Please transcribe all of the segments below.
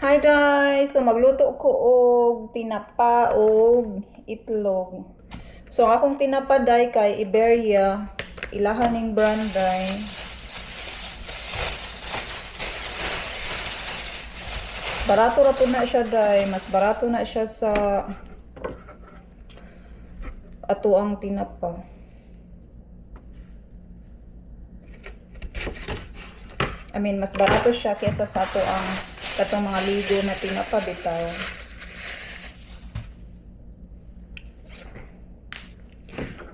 Hi guys! So magluto ko og tinapa og itlog. So akong tinapa day kay Iberia. Ilahan ning brand day. Barato ra na siya day. Mas barato na siya sa ato ang tinapa. I mean, mas barato siya kaysa sa ato ang katong mga ligo na tinapa bitaw.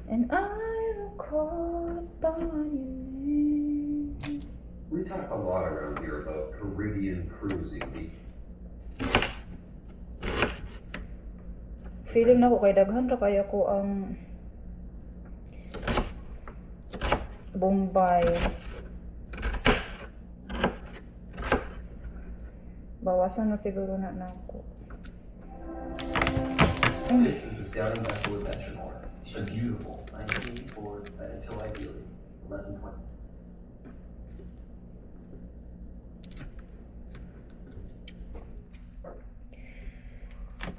And I will call upon your name. We talk a lot around here about Caribbean cruising. Feeling na ko kay daghan ra kaya ko ang Bombay. Bawasan na siguro na na ako. This is the Southern Vessel Adventure More. A beautiful 1984 that until ideally 1120.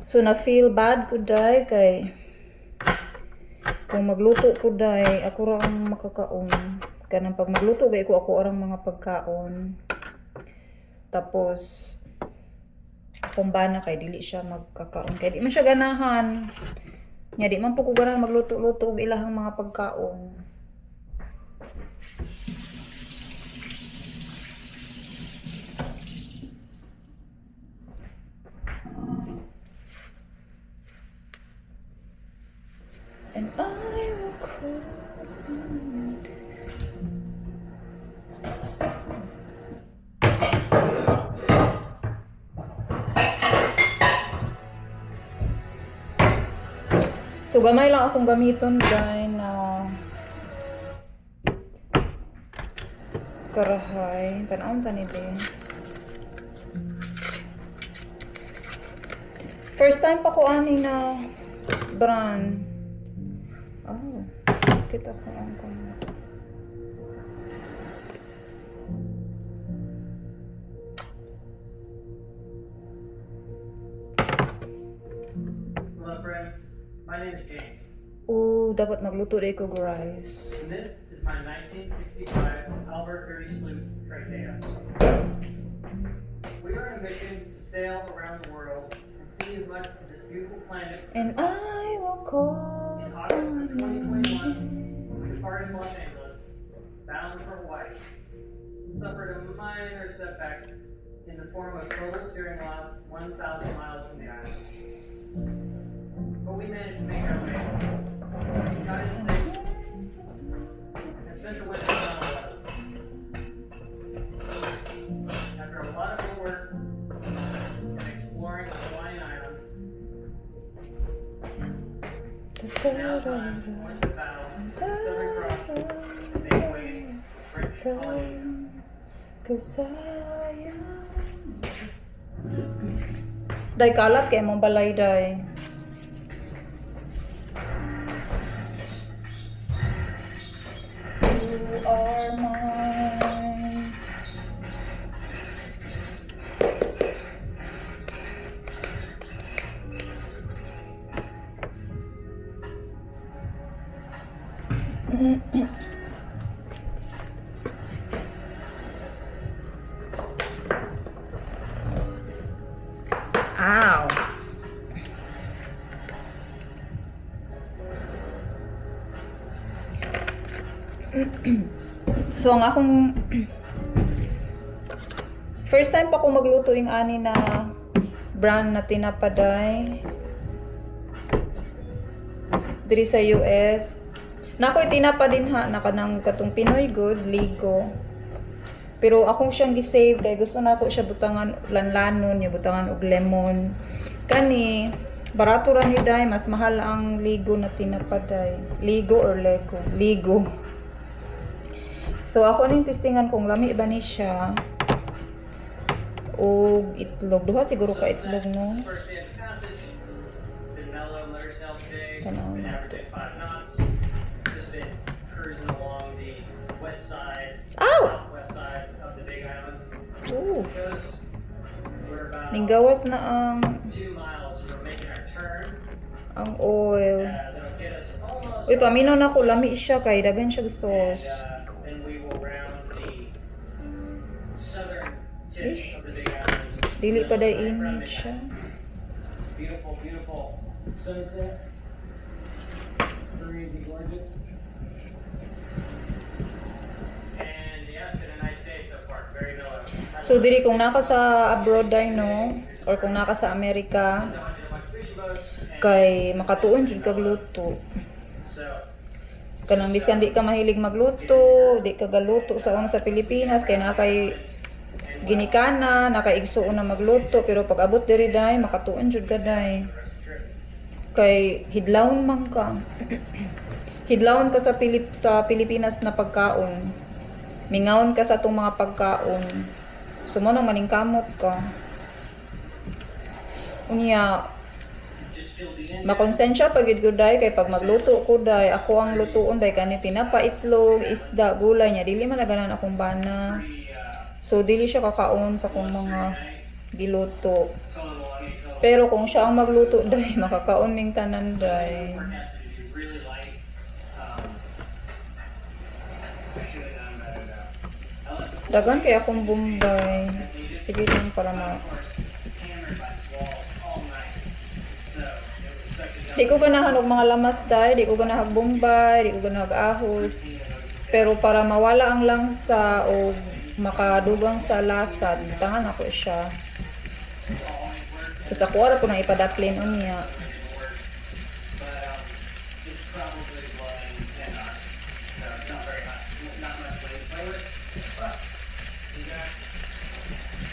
So na feel bad ko day kay kung magluto ko day ako ra ang makakaon. Kanang pag magluto gay ko ako arang mga pagkaon. Tapos akong bana kay dili siya magkakaon kay di man siya ganahan. Nya di man po ko magluto-luto og ilahang mga pagkaon. And I will call So gamay lang akong gamiton guy na karahay. Tanawon pa ni din. First time pa ko ani na brand. Oh, kita ko ang kanya. My name is James. Oh, dapat magluto day ko guys. And this is my 1965 Albert 30 Sloop Traitea. We are on a mission to sail around the world and see as much of this beautiful planet And. I will call In August of 2021, we departed Los Angeles, bound for Hawaii. We Suffered a minor setback in the form of total steering loss 1,000 miles from the island. But we managed to make our way. We got in and spent the winter in Honolulu. Uh, after a lot of work and exploring the Hawaiian Islands, now time to battle with the Southern Cross and make way for. You are so, ang akong first time pa ko magluto yung ani na brand na tinapaday diri sa US. Nako itinapa din ha naka ng katong Pinoy good ligo. Pero akong siyang gisave kay gusto na ako siya butangan lanlanon, yung butangan og lemon. Kani barato ra ni day mas mahal ang ligo na tinapaday. Ligo or lego? Ligo. So ako ning testingan kung lami ba ni siya. Og itlog. Duha siguro ka itlog no. Tanaw na side, Ow! Ooh. Ninggawas na ang ang oil. Uy, paminaw na ko lami siya kay dagan siya sauce. Dili pa day init siya. Beautiful, beautiful sunset. Pretty gorgeous. So diri kung naka sa abroad day no or kung naka sa Amerika kay makatuon jud kag luto. Kanang biskan di ka mahilig magluto, di ka galuto sa una sa Pilipinas kay na kay ginikana, nakaigsuon na magluto pero pag abot diri day makatuon jud ka day. Kay hidlawon man ka. hidlawon ka sa Pilip sa Pilipinas na pagkaon. Mingawon ka sa atong mga pagkaon. Sumo nang maningkamot ka. Unya, makonsensya pag gid ko day kay pag magluto ko day ako ang lutuon day kani tinapa itlog isda gulay niya dili man naganan akong bana so dili siya kakaon sa kong mga giluto pero kung siya ang magluto day makakaon ming tanan day you really like. Actually, I like dagan kay akong bombay sige lang para ma di ko ganahan og mga lamas day di ko ganahag bombay di ko ganahag ahos pero para mawala ang langsa o makadugang sa lasa tangan ako siya Tapos ako ara ko nang ipadaplin unya.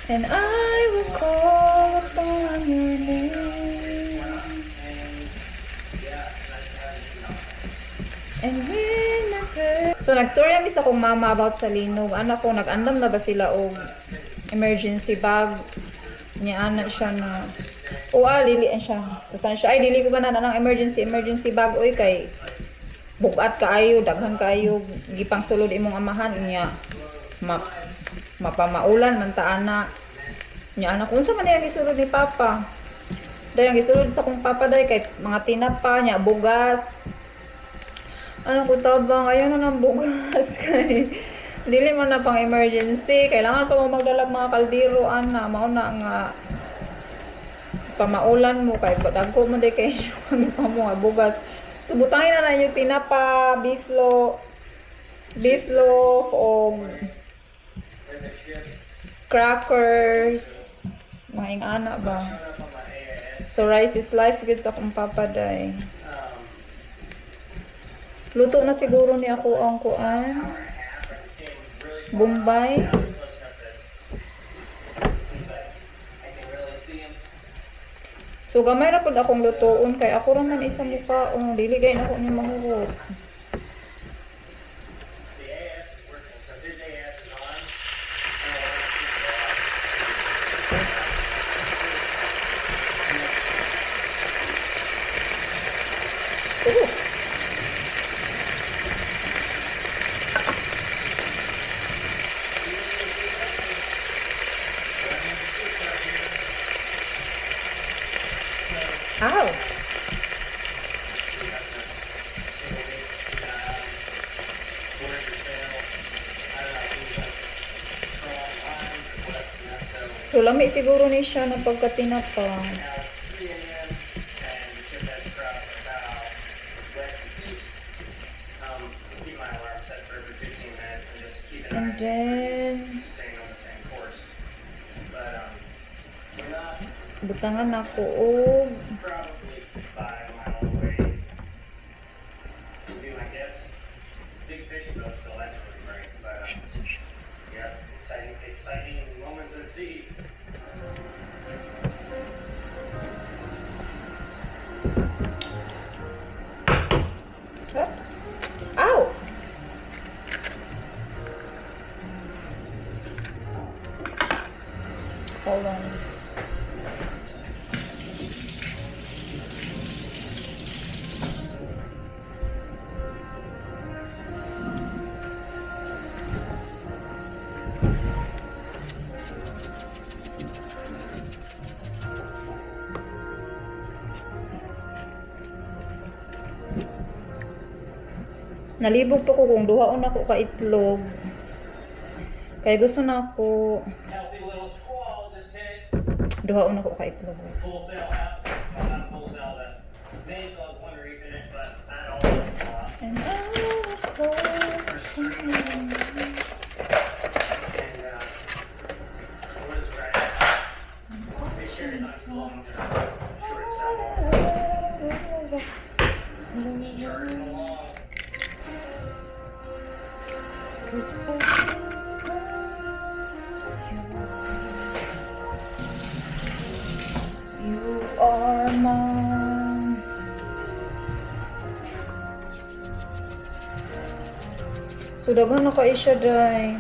And I will call upon your name. And when I pray- So nag-story ang isa kong mama about sa linog. Anak ko, nag-andam na ba sila og emergency bag? Niya anak siya na o ah, dili siya. Kasan siya, ay dili ko ganan ng emergency emergency bag oy kay bugat kaayo, daghan kaayo, gipang sulod imong amahan niya. Ma mapamaulan man ta ana. Niya anak unsa man yung gisulod ni papa? Dahil ang gisulod sa kong papa day kay mga tinapa niya bugas. Ano ko tabang ayaw na ng bugas kay dili man na pang emergency. Kailangan pa mo magdala mga kaldero ana. Mao na nga pamaulan mo kay dagko mo day kay kami pa mo bugas. Tubutangin na na yung tinapa biflo biflo o crackers. Mga ana ba? So rice is life gid sa akong papaday luto na siguro ni ako ang kuan Bombay So gamay ra pud akong lutoon kay ako ra man isa um, dili gay ako ni mahuhot. Oh. Ow. Lami siguro ni siya ng pagkatinapa. And then butangan ako og Probably Nalibog to ko kung duhaon ako ka itlog. Kaya gusto na ako duhaon ako ka itlog. So, daghan na kayo siya, day.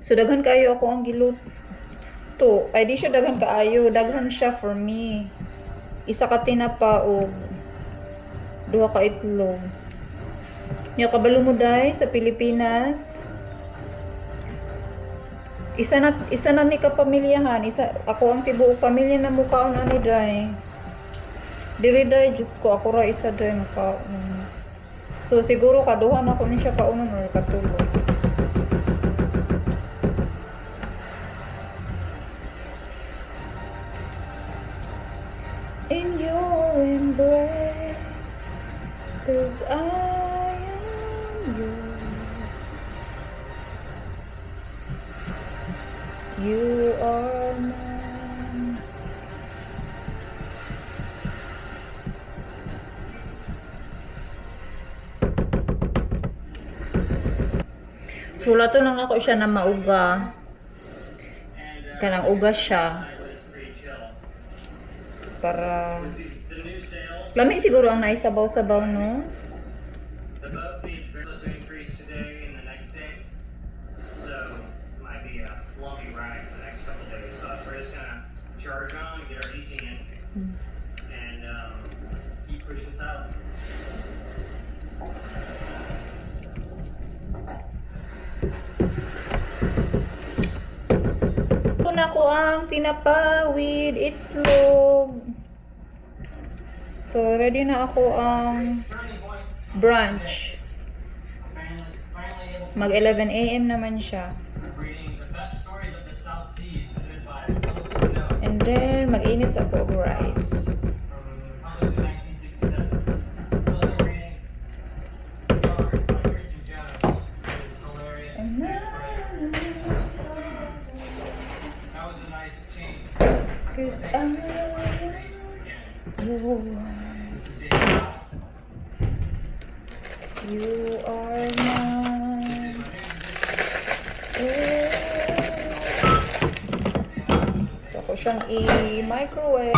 So daghan kayo ako ang giluto. Ay di siya daghan kaayo, daghan siya for me. Isa ka tinapa o duha ka itlog. Niya kabalo mo dai sa Pilipinas. Isa na isa na ni kapamilyahan, isa ako ang tibuok pamilya na mukhaon ani dai. Diri dai just ko ako ra isa dai mukhaon. So siguro kaduha na ko ni siya kaunon or katulo. in your embrace, cause I am yours. You are Sulato lang ako siya na mauga. Kanang uga siya para Lami siguro ang naisabaw-sabaw, no? Ito ko ang tinapa with itlog. So, ready na ako ang brunch. Mag 11 a.m. naman siya. And then, mag-init sa rice. You are mine. Eh. So, ako siyang i-microwave.